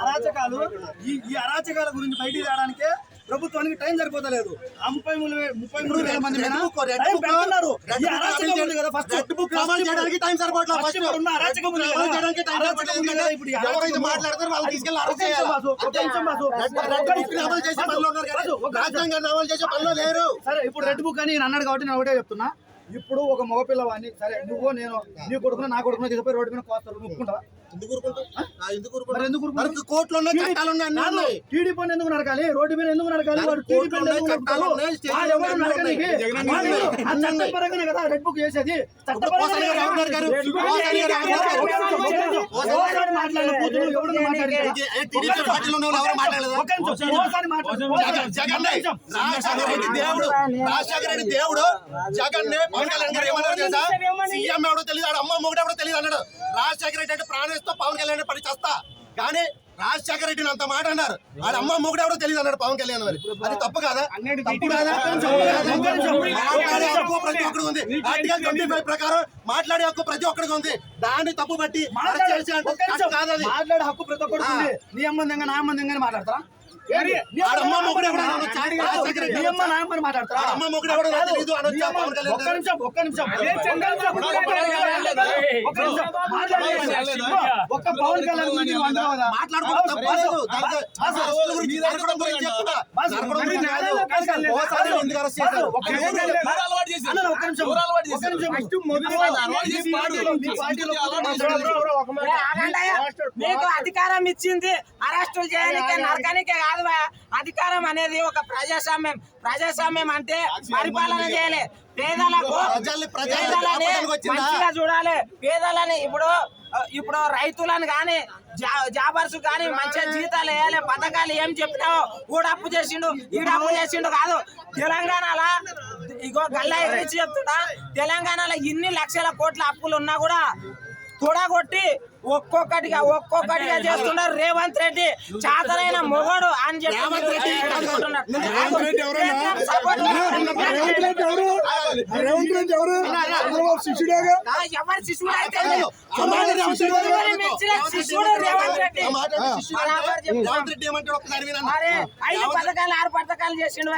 అరాచకాలు ఈ ఈ అరాచకాల గురించి బయటికి రావడానికే ప్రభుత్వానికి టైం సరిపోతలేదు. ముప్పై మూడు ముప్పై మూడు వేల మంది. రాజ్యాంగాన్ని అమలు చేసే పనిలో లేరు. సరే ఇప్పుడు రెడ్ బుక్ అని నేను అన్నాడు కాబట్టి నేను ఒకటే చెప్తున్నా. ఇప్పుడు ఒక మగపిల్లవాడిని సరే నువ్వు నేను నీ కొడుకున నా కొడుకున తీసుకుపోయి రోడ్డు మీద కోస్తారు ఒప్పుకుంటావా? టీడీపీ ఎందుకు నరకాలి? రోడ్డు మీద ఎందుకు నరకాలి? వాడు టీడీపీ ఉన్నాయి. చట్టపరంగానే కదా రెడ్ బుక్ చేసేది. ఇప్పుడు మాట్లాడిన కూతురు ఎవరు మాట్లాడలేదా? దేవుడు రాజశేఖర రెడ్డి దేవుడు జగన్ నే పవన్ కళ్యాణ్ గారు ఏమన్నారు తెలుసా? సీఎం ఎవడో తెలియదు అమ్మ మొగుడు ఎవడో తెలియదు అన్నాడు. రాజశేఖర రెడ్డి అంటే ప్రాణేస్తో పవన్ కళ్యాణ్ పడి చేస్తా. కానీ రాజశేఖర రెడ్డిని అంత మాట అన్నారు. ఆడ అమ్మ మొగుడు ఎవడో తెలియదు అన్నాడు పవన్ కళ్యాణ్ మరి. అది తప్పు కాదా? తప్పు కాదా? మాట్లాడే హక్కు ప్రతి ఒక్కరికి ఉంది. ఆర్టికల్ ట్వంటీ ఫైవ్ ప్రకారం మాట్లాడే హక్కు ప్రతి ఒక్కరికి ఉంది. దాన్ని తప్పు మాట్లాడే. హక్కు ప్రతి ఒక్కరికి ఉంది. నీ అమ్మందంగా నా అమ్మందంగా మాట్లాడతారా? మాట్లాడతారా? ఒక్క? నిమిషం ఒక్క నిమిషం. ఒక్క పవన్ కళ్యాణ్ గురించి మీకు అధికారం ఇచ్చింది అరెస్టులు చేయడానికే నరకానికే కాదు. అధికారం అనేది ఒక ప్రజాస్వామ్యం. ప్రజాస్వామ్యం అంటే పరిపాలన చేయాలి. పేదలకు పేదలని? మంచిగా చూడాలి. పేదలని ఇప్పుడు ఇప్పుడు రైతులను కానీ జాబర్స్ కానీ మంచిగా జీతాలు వేయాలి. పథకాలు ఏం చెప్పినావు ఊడప్పు చేసిండు. ఈడప్పు చేసిండు కాదు. తెలంగాణలో ఇగో గల్లా ఎగిరించి చెప్తున్నా. తెలంగాణలో ఇన్ని లక్షల కోట్ల అప్పులు ఉన్నా కూడా తొడగొట్టి ఒక్కొక్కటిగా ఒక్కొక్కటిగా చేస్తున్నారు రేవంత్ రెడ్డి. చాతనైన మొగడు అని చెప్పి ఎవరు? శిశువుడు అయితే రేవంత్ రెడ్డి? ఏమంటాడు? ఐదు పథకాలు ఆరు పథకాలు చేసిండు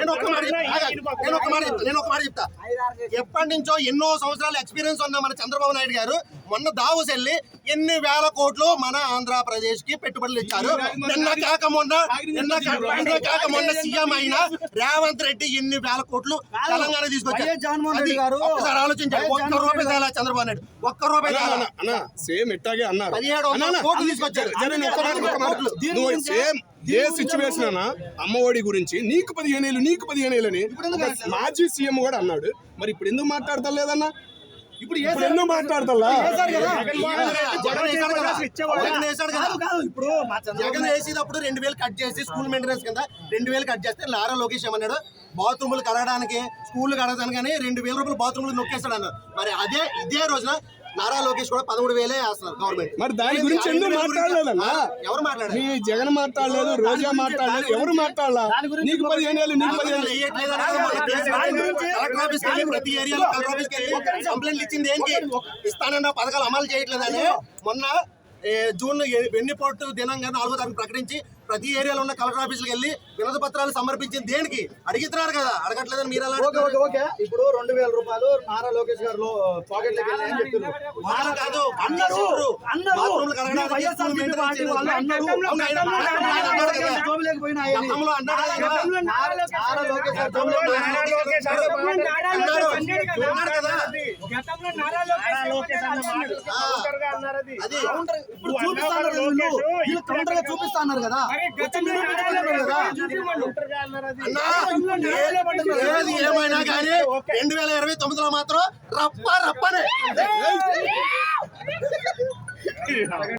నేను ఒక మాట చెప్తా. ఎప్పటి నుంచో ఎన్నో సంవత్సరాల ఎక్స్పీరియన్స్ ఉన్న మన చంద్రబాబు నాయుడు గారు? మొన్న దావోస్ వెళ్ళి ఎన్ని వేల కోట్లు మన ఆంధ్రప్రదేశ్కి పెట్టుబడులు ఇచ్చారు? నిన్న కాక మొన్న నిన్న నిన్న కాక మొన్న సీఎం అయిన రేవంత్ రెడ్డి ఎన్ని వేల కోట్లు తెలంగాణ తీసుకొచ్చారు? జగన్మోహన్ రెడ్డి గారు. ఆలోచించారు ఒక్క రూపాయి తేలా చంద్రబాబు నాయుడు? ఒక్క రూపాయి. అన్న సేమ్ ఇట్టాగే అన్నారు. పదిహేడు వందల కోట్లు తీసుకొచ్చారు. నువ్వు సేమ్ ఏ సిచ్యువేషన్ అన్నా? అమ్మఒడి గురించి నీకు పదిహేను ఏళ్ళు నీకు పదిహేను ఏళ్ళు అని ఒక మాజీ సీఎం కూడా అన్నాడు. మరి ఇప్పుడు ఎందుకు మాట్లాడతా లేదన్నా ఇప్పుడు వేశారు కదా? జగన్ ఇప్పుడు వేసేటప్పుడు రెండు వేలు కట్ చేసి స్కూల్ మెయింటెనెన్స్ కింద రెండు వేలు కట్ చేస్తే నారా లోకేష్ ఏమన్నాడు? బాత్రూములు కడగడానికి స్కూల్ కడగడానికి రెండు వేల రూపాయలు బాత్రూములు నొక్కేస్తాడు అన్నారు మరి అదే ఇదే రోజున నారా లోకేష్ కూడా పదమూడు వేలే వేస్తున్నారు గవర్నమెంట్ మరి దాని గురించి ఎందుకు మాట్లాడలేదన్నా? ఎవరు మాట్లాడారు? మీ జగన్ మాట్లాడలేదు రోజా మాట్లాడలేదు ఎవరు మాట్లాడలా? నీకు పదిహేను పదిహేను కలెక్టర్ వెళ్ళి ప్రతి ఏరియాలో కలెక్టర్ ఆఫీస్కి వెళ్ళి కంప్లైంట్ ఇచ్చింది ఏంటి? ఇస్తానన్న పథకాలు అమలు చేయట్లేదని మొన్న జూన్ వెన్నుపోటు దినంగా నాలుగో తారీఖు ప్రకటించి ప్రతి ఏరియాలో ఉన్న కలెక్టర్ ఆఫీసులకు వెళ్ళి వినతి పత్రాలు సమర్పించింది. దేనికి? అడుగుతున్నారు కదా. అడగట్లేదని మీరు అలా ఓకే ఓకే ఓకే. ఇప్పుడు రెండు వేల రూపాయలు నారా లోకేష్ గారు పాకెట్ కాదు అన్నారు అన్నారు కదా. ఏది ఏమైనా కానీ రెండు వేల ఇరవై తొమ్మిదిలో మాత్రం రప్ప రప్పనే.